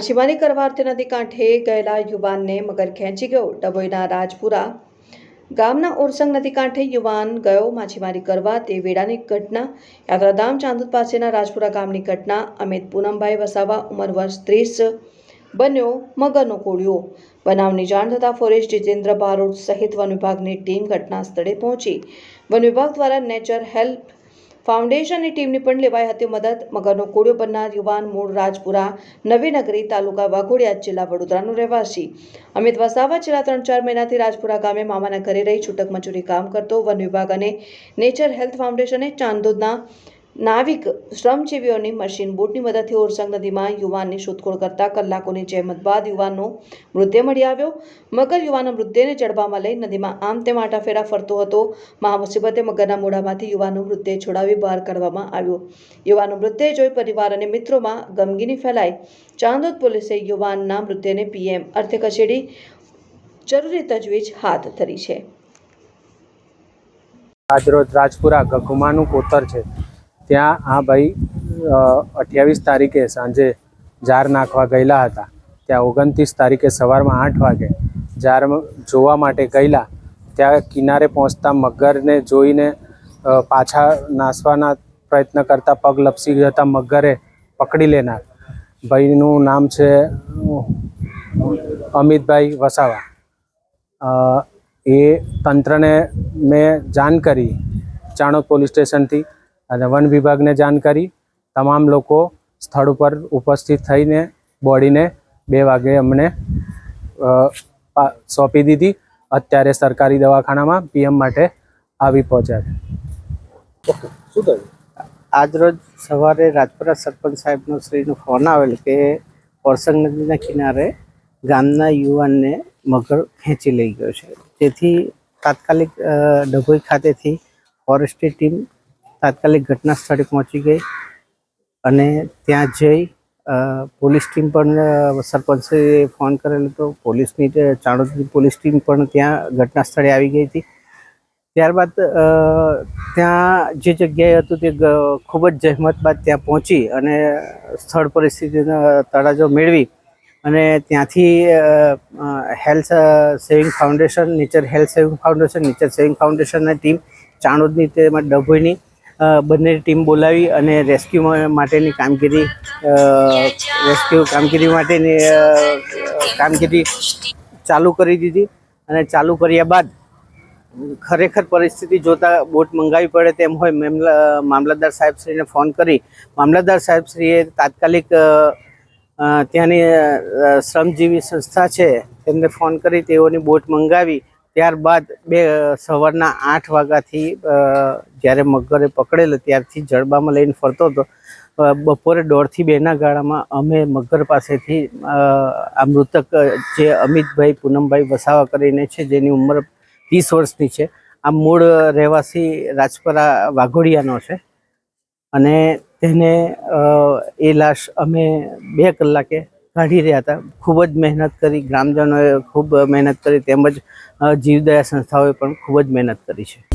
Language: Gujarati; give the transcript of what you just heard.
માછીમારી કરવા અર્થે નદી કાંઠે ગયેલા યુવાનને મગર ખેંચી ગયો. ડભોઈના રાજપુરા ગામના ઓરસંગ નદી કાંઠે યુવાન ગયો માછીમારી કરવા. તે વેળાની ઘટના યાત્રાધામ ચાંદોદ પાસેના રાજપુરા ગામની ઘટના અમિત પૂનમભાઈ વસાવા ઉંમર વર્ષ ત્રીસ બન્યો મગરનો કોળિયો. બનાવની જાણ થતાં ફોરેસ્ટ જીતેન્દ્ર બારોટ સહિત વન વિભાગની ટીમ ઘટના સ્થળે પહોંચી. વન વિભાગ દ્વારા નેચર હેલ્પ ફાઉન્ડેશનની ટીમની પણ લેવાઈ હતી મદદ. મગરનો કોળિયો બનનાર યુવાન મૂળ રાજપુરા નવીનગરી તાલુકા વાઘોડિયા જિલ્લા વડોદરાનો રહેવાસી. અમિત વસાવા છેલ્લા ત્રણ ચાર મહિનાથી રાજપુરા ગામે મામાના ઘરે રહી છૂટક મજૂરી કામ કરતો વન વિભાગ અને નેચર હેલ્થ ફાઉન્ડેશને ચાંદોદના નાવિક શ્રમજીવીઓની મશીન બોટની મદદથી ઓરસંગ નદીમાં યુવાનની શોધખોળ કરતા કલાકોની જહેમત બાદ યુવાનનો મૃતદેહ મળી આવ્યો. મગર યુવાનના મૃતદેહને જડબામાં લઈ નદીમાં આમ તેમ આટાફેરા ફરતો હતો. મહામુસીબતે મગરના મોઢામાંથી યુવાનનો મૃતદેહ છોડાવી બહાર કાઢવામાં આવ્યો. યુવાનનો મૃતદેહ જોઈ પરિવાર અને મિત્રોમાં ગમગીની ફેલાઈ. ચાંદોદ પોલીસે યુવાનના મૃતદેહને પીએમ અર્થે કચેરી જરૂરી તજવીજ હાથ ધરી છે. આજરોજ રાજપુરા ગઘુમાનું કોતર છે. ત્યાં આ ભાઈ અઠ્યાવીસ તારીખે સાંજે જાર નાખવા ગયેલા હતા. ત્યાં ઓગણત્રીસ તારીખે સવારમાં આઠ વાગે જાર જોવા માટે ગયેલા. ત્યાં કિનારે પહોંચતા મગરને જોઈને પાછા નાસવાના પ્રયત્ન કરતા પગ લપસી જતા મગરે પકડી લેનાર. ભાઈનું નામ છે, અમિતભાઈ વસાવા. એ તંત્રને મેં જાણ કરી, ચાણોદ પોલીસ સ્ટેશનથી. અને વન વિભાગને જાણ કરી તમામ લોકો સ્થળ ઉપર ઉપસ્થિત થઈને બોડીને બે વાગે અમને સોંપી દીધી. અત્યારે સરકારી દવાખાનામાં પીએમ માટે આવી પહોંચ્યા આજરોજ સવારે રાજપુરા સરપંચ સાહેબનો શ્રીનો ફોન આવેલ કે ઓરસંગ નદીના કિનારે ગામના યુવાનને મગર ખેંચી લઈ ગયો છે. તેથી તાત્કાલિક ડભોઈ ખાતેથી ફોરેસ્ટની ટીમ તાત્કાલિક ઘટના સ્થળે પહોંચી ગઈ અને ત્યાં જઈ પોલીસ ટીમ પણ સરપંચે ફોન કરેલો હતો પોલીસની ચાણોદની પોલીસ ટીમ પણ ત્યાં ઘટના સ્થળે આવી ગઈ હતી. ત્યારબાદ ત્યાં જે જગ્યાએ હતું તે ખૂબ જ જહેમત બાદ ત્યાં પહોંચી અને સ્થળ પરિસ્થિતિનો તળાજો મેળવી અને ત્યાંથી health saving foundation, nature health saving foundation, nature saving ફાઉન્ડેશનની team ચાણોદની તેમાં ડભોઈની બંને ટીમ બોલાવી અને રેસ્ક્યુ માટેની કામગીરી રેસ્ક્યુ કામગીરી માટેની કામગીરી ચાલુ કરી દીધી અને ચાલુ કર્યા બાદ ખરેખર પરિસ્થિતિ જોતા બોટ મંગાવી પડે તેમ હોય મેમલા, મામલતદાર સાહેબશ્રીને ફોન કરી. મામલતદાર સાહેબશ્રીએ તાત્કાલિક ત્યાંની શ્રમજીવી સંસ્થા છે તેમને ફોન કરી તેઓની બોટ મંગાવી ત્યારબાદ બે સવારના આઠ વાગ્યાથી જ્યારે મગરે પકડેલો ત્યારથી જડબામાં લઈને ફરતો હતો બપોરે દોઢથી બેના ગાળામાં અમે મગર પાસેથી આ મૃતક જે અમિતભાઈ, પૂનમભાઈ વસાવા કરીને છે, જેની ઉંમર ત્રીસ વર્ષની છે, આ મૂળ રહેવાસી રાજપરા વાઘોડિયાનો છે. અને તેને એ લાશ અમે બે કલાકે કાઢી રહ્યા હતા. ખૂબ જ મહેનત કરી, ગ્રામજનોએ ખૂબ મહેનત કરી, તેમજ જીવદયા સંસ્થાઓએ પણ ખૂબ જ મહેનત કરી છે.